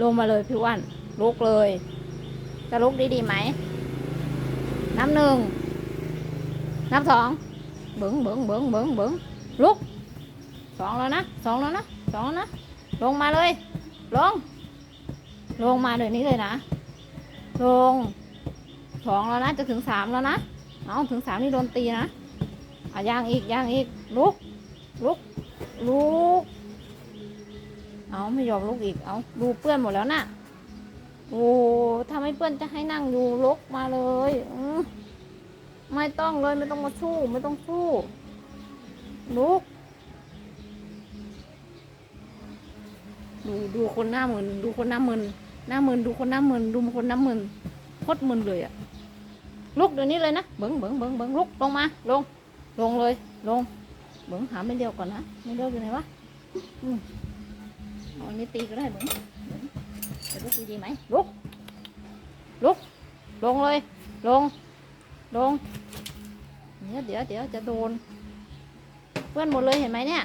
ลงมาเลยพี่วันลุกเลย จะลุกดีดีไหมนับหนึ่งนับสองเบิ้งเบิ้งเบิ้งเบิ้งเบิ้งลุกสองแล้วนะสองแล้วนะสองแล้วนะ ลงมาเลย ลง ลงมาเดี๋ยวนี้เลยนะ ลงสองแล้วนะ จะถึงสามแล้วนะเอาถึงสามนี่โดนตีนะอะย่างอีกย่างอีก ลุก ลุก ลุก เอาไม่ยอมลุกอีก เอาดูเปื้อนหมดแล้วน่ะ โอ้ถ้าไม่เปื้อนจะให้นั่งอยู่ลุกมาเลยอืไม่ต้องเลยไม่ต้องมาสู้ ไม่ต้องสู้ ลุก ดูดูคนหน้ามึนดูคนหน้ามึนหน้ามึนดูคนหน้ามึนดูคนหน้ามึนโคตรมึนเลยอะลุกเดี๋ยวนี้เลยนะเบิ้งเบิ้งเบิ้งเบิ้งลุกลงมาลง ลงเลย ลง เบิ้งหาไม่เดียวก่อนนะไม่เดียวอยู่ไหนวะอืม เอาอันนี้ตีก็ได้เบิ้งเบิ้งจะลุกดีไหมลุก ลุก ลงเลย ลง ลง เดี๋ยวเดี๋ยวเดี๋ยวจะโดน เพื่อนหมดเลยเห็นไหมเนี่ย